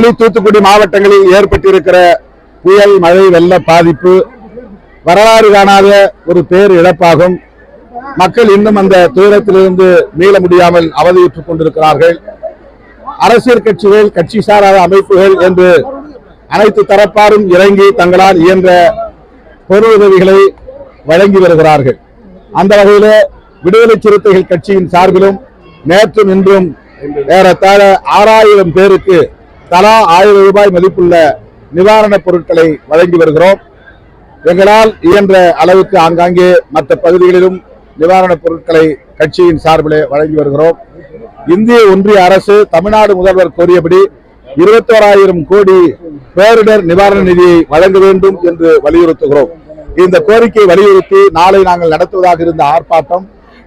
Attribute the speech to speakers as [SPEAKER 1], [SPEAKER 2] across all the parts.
[SPEAKER 1] திருநெல்வேலி தூத்துக்குடி மாவட்டங்களில் ஏற்பட்டிருக்கிற புயல் மழை வெள்ள பாதிப்பு வரலாறு காணாத ஒரு பேர் இழப்பாகும். மக்கள் இன்னும் அந்த துயரத்திலிருந்து மீள முடியாமல் அவதியுற்றுக் கொண்டிருக்கிறார்கள். அரசியல் கட்சிகள் கட்சி சாராத அமைப்புகள் என்று அனைத்து தரப்பாரும் இறங்கி தங்களால் இயன்ற பொருளுதவிகளை வழங்கி வருகிறார்கள். அந்த வகையில விடுதலை சிறுத்தைகள் கட்சியின் சார்பிலும் நேற்றும் இன்றும் ஏறத்தாழ ஆறாயிரம் பேருக்கு தலா ஆயிரம் ரூபாய் மதிப்புள்ள நிவாரணப் பொருட்களை வழங்கி வருகிறோம். எங்களால் இயன்ற அளவுக்கு ஆங்காங்கே மற்ற பகுதிகளிலும் நிவாரணப் பொருட்களை கட்சியின் சார்பிலே வழங்கி வருகிறோம். இந்திய ஒன்றிய அரசு தமிழ்நாடு முதல்வர் கோரியபடி இருபத்தோராயிரம் கோடி பேரிடர் நிவாரண நிதியை வழங்க வேண்டும் என்று வலியுறுத்துகிறோம். இந்த கோரிக்கையை வலியுறுத்தி நாளை நாங்கள் நடத்துவதாக இருந்த ஆர்ப்பாட்டம்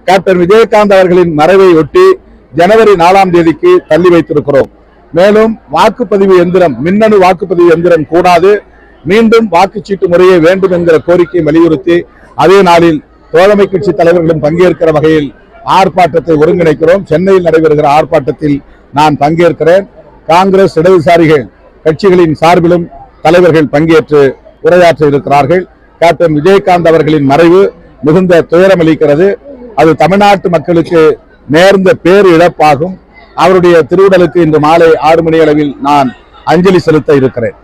[SPEAKER 1] கேப்டன் விஜயகாந்த் அவர்களின் மறைவை ஒட்டி ஜனவரி நாலாம் தேதிக்கு தள்ளி வைத்திருக்கிறோம். மேலும் வாக்குப்பதிவு எந்திரம் மின்னணு வாக்குப்பதிவு எந்திரம் கூடாது. மீண்டும் வாக்குச்சீட்டு முறையே வேண்டும் என்கிற கோரிக்கையை வலியுறுத்தி அதே நாளில் தோழமை கட்சி தலைவர்களும் பங்கேற்கிற வகையில் ஆர்ப்பாட்டத்தை ஒருங்கிணைக்கிறோம். சென்னையில் நடைபெறுகிற ஆர்ப்பாட்டத்தில் நான் பங்கேற்கிறேன். காங்கிரஸ் இடதுசாரிகள் கட்சிகளின் சார்பிலும் தலைவர்கள் பங்கேற்று உரையாற்ற இருக்கிறார்கள். கேப்டன் விஜயகாந்த் அவர்களின் மறைவு மிகுந்த துயரம் அளிக்கிறது. அது தமிழ்நாட்டு மக்களுக்கு நேர்ந்த பேர் இழப்பாகும் அவருடைய திருவுடலுக்கு இன்று மாலை ஆறு மணி அளவில் நான் அஞ்சலி செலுத்த இருக்கிறேன்.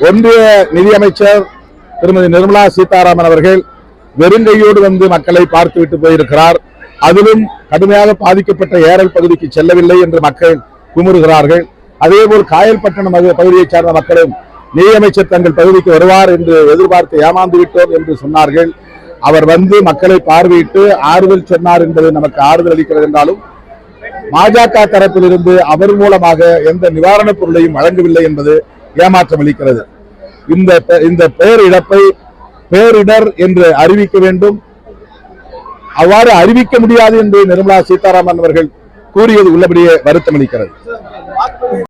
[SPEAKER 1] ஒன்றிய நிதியமைச்சர் திருமதி நிர்மலா சீதாராமன் அவர்கள் வெறுங்கையோடு வந்து மக்களை பார்த்துவிட்டு போயிருக்கிறார். அதிலும் கடுமையாக பாதிக்கப்பட்ட ஏரல் பகுதிக்கு செல்லவில்லை என்று மக்கள் குமுறுகிறார்கள். அதேபோல் காயல்பட்டணம் பகு- பகுதியைச் சார்ந்த மக்களும் நிதியமைச்சர் தங்கள் பகுதிக்கு வருவார் என்று எதிர்பார்த்து ஏமாந்து விட்டோம் என்று சொன்னார்கள். அவர் வந்து மக்களை பார்வையிட்டு ஆறுதல் சொன்னார் என்பது நமக்கு ஆறுதல் அளிக்கிறது என்றாலும் பாஜக தரப்பிலிருந்து அவர் மூலமாக எந்த நிவாரணப் பொருளையும் வழங்கவில்லை என்பது ஏமாற்றம் அளிக்கிறது. இந்த பெ- இந்த பேர் இழப்பை பேரிடர் என்று அறிவிக்க வேண்டும். அவ்வாறு அறிவிக்க முடியாது என்று நிர்மலா சீதாராமன் அவர்கள் கூறியது உள்ளபடியே வருத்தம் அளிக்கிறது.